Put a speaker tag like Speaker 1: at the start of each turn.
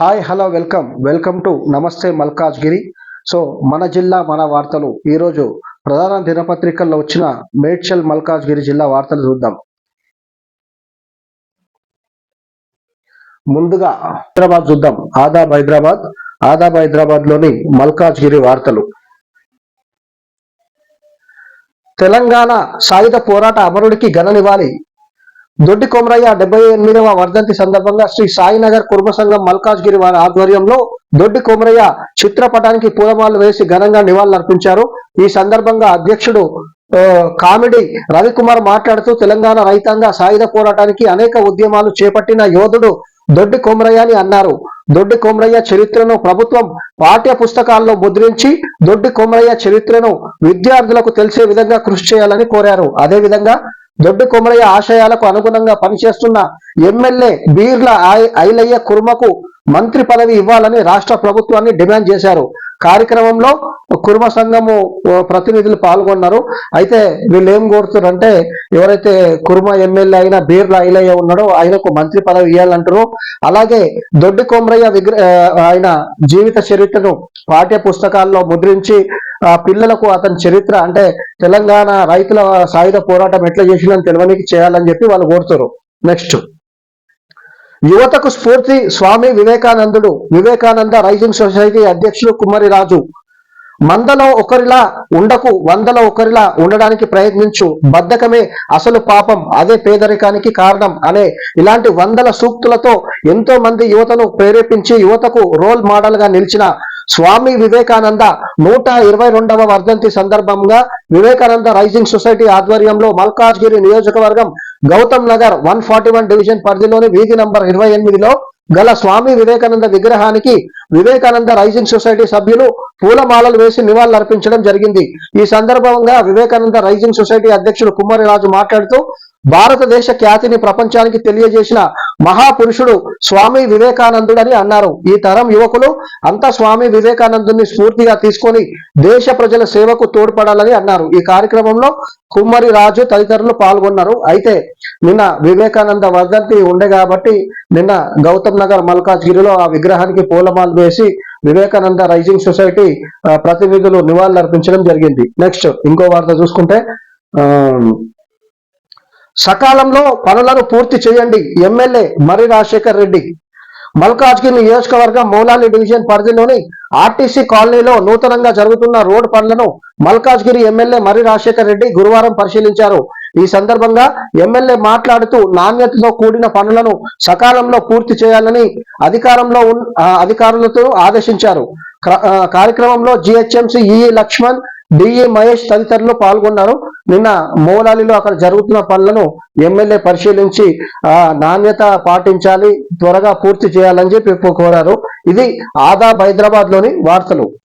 Speaker 1: Hi hello welcome. Welcome to Namaste Malkajgiri. So మన జిల్లా మన వార్తలు. ఈరోజు ప్రధాన దినపత్రికల్లో వచ్చిన మేడ్చల్ మల్కాజ్గిరి జిల్లా వార్తలు చూద్దాం. ముందుగా హైదరాబాద్ చూద్దాం. ఆదాబ్ హైదరాబాద్ ఆదాబ్ హైదరాబాద్లోని మల్కాజ్గిరి వార్తలు. తెలంగాణ సాయుధ పోరాట అమరుడికి ఘననివ్వాలి దొడ్డి కొమరయ్య డెబ్బై ఎనిమిదవ వర్ధంతి సందర్భంగా శ్రీ సాయినగర్ కుర్మ సంఘం మల్కాజ్గిరి వారి ఆధ్వర్యంలో దొడ్డి కొమరయ్య చిత్రపటానికి పూలమాలు వేసి ఘనంగా నివాళులర్పించారు. ఈ సందర్భంగా అధ్యక్షుడు కామెడీ రవికుమార్ మాట్లాడుతూ తెలంగాణ రైతాంగ సాయుధ పోరాటానికి అనేక ఉద్యమాలు చేపట్టిన యోధుడు దొడ్డి కొమరయ్య అని అన్నారు. దొడ్డి కొమరయ్య చరిత్రను ప్రభుత్వం పాఠ్య పుస్తకాల్లో ముద్రించి దొడ్డి కొమరయ్య చరిత్రను విద్యార్థులకు తెలిసే విధంగా కృషి చేయాలని కోరారు. అదేవిధంగా దొడ్డి కొమరయ్య ఆశయాలకు అనుగుణంగా పనిచేస్తున్న ఎమ్మెల్యే బీర్ల ఐ- ఐలయ్య కుర్మకు మంత్రి పదవి ఇవ్వాలని రాష్ట్ర ప్రభుత్వాన్ని డిమాండ్ చేశారు. కార్యక్రమంలో కుర్మ సంఘము ప్రతినిధులు పాల్గొన్నారు. అయితే వీళ్ళు ఏం కోరుతున్నారంటే ఎవరైతే కుర్మ ఎమ్మెల్యే అయిన బీర్ల ఐలయ్య ఉన్నాడో ఆయనకు మంత్రి పదవి ఇవ్వాలంటారు అలాగే దొడ్డి కొమరయ్య విగ్ర ఆయన జీవిత చరిత్రను పాఠ్య పుస్తకాల్లో ముద్రించి ఆ పిల్లలకు అతని చరిత్ర అంటే తెలంగాణ రైతుల సాయుధ పోరాటం ఎట్లా చేసిందని తెలియనికి చేయాలని చెప్పి వాళ్ళు కోరుతారు. నెక్స్ట్ యువతకు స్ఫూర్తి స్వామి వివేకానందుడు వివేకానంద రైజింగ్ సొసైటీ అధ్యక్షుడు కుమ్మరి రాజు మందలో ఒకరిలా ఉండకు వందలో ఒకరిలా ఉండడానికి ప్రయత్నించు. బద్ధకమే అసలు పాపం అదే పేదరికానికి కారణం అనే ఇలాంటి వందల సూక్తులతో ఎంతో మంది యువతను ప్రేరేపించి యువతకు రోల్ మోడల్గా నిలిచిన స్వామి వివేకానంద నూట ఇరవై రెండవ వర్ధంతి సందర్భంగా వివేకానంద రైజింగ్ సొసైటీ ఆధ్వర్యంలో మల్కాజ్గిరి నియోజకవర్గం Gautam Nagar one forty one division పరిధిలోని వీధి నంబర్ ఇరవై ఎనిమిదిలో గల స్వామి వివేకానంద విగ్రహానికి వివేకానంద రైజింగ్ సొసైటీ సభ్యులు పూలమాలలు వేసి నివాళులర్పించడం జరిగింది. ఈ సందర్భంగా వివేకానంద రైజింగ్ సొసైటీ అధ్యక్షుడు కుమ్మరి రాజు మాట్లాడుతూ భారతదేశ ఖ్యాతిని ప్రపంచానికి తెలియజేసిన మహాపురుషుడు స్వామి వివేకానందుడని అన్నారు. ఈ తరం యువకులు అంతా స్వామి వివేకానందుని స్ఫూర్తిగా తీసుకొని దేశ ప్రజల సేవకు తోడ్పడాలని అన్నారు. ఈ కార్యక్రమంలో కుమ్మరి రాజు తదితరులు పాల్గొన్నారు. అయితే నిన్న వివేకానంద వర్ధంతి ఉండే కాబట్టి నిన్న గౌతమ్ నగర్ మల్కాజ్గిరిలో ఆ విగ్రహానికి పూలమాలు వేసి వివేకానంద రైజింగ్ సొసైటీ ప్రతినిధులు నివాళులు అర్పించడం జరిగింది. నెక్స్ట్ ఇంకో వార్త చూసుకుంటే ఆ, సకాలంలో పనులను పూర్తి చేయండి. ఎమ్మెల్యే మర్రి రాజశేఖర్ రెడ్డి. మల్కాజ్గిరి నియోజకవర్గం మౌలాలి డివిజన్ పరిధిలోని ఆర్టీసీ కాలనీలో నూతనంగా జరుగుతున్న రోడ్ పనులను మల్కాజ్గిరి ఎమ్మెల్యే మర్రి రాజశేఖర్ రెడ్డి గురువారం పరిశీలించారు. ఈ సందర్భంగా ఎమ్మెల్యే మాట్లాడుతూ నాణ్యతతో కూడిన పనులను సకాలంలో పూర్తి చేయాలని అధికారంలో అధికారులతో ఆదేశించారు. కార్యక్రమంలో GHMC EE Lakshman DA Mahesh తదితరులు పాల్గొన్నారు. నిన్న మౌలాలిలో అక్కడ జరుగుతున్న పనులను ఎమ్మెల్యే పరిశీలించి ఆ నాణ్యత పాటించాలి త్వరగా పూర్తి చేయాలని చెప్పి కోరారు. ఇది ఆదాబ్ హైదరాబాద్లోని వార్తలు.